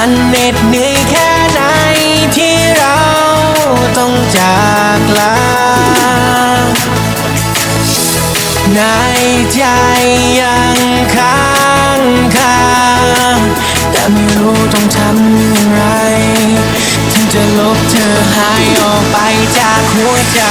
มันเหน็ดเหนื่อยแค่ไหนที่เราต้องจากลาในใจยังค้างคาแต่ไม่รู้ต้องทำย่งไรถึงจะลบเธอหายออกไปจากหัวใจ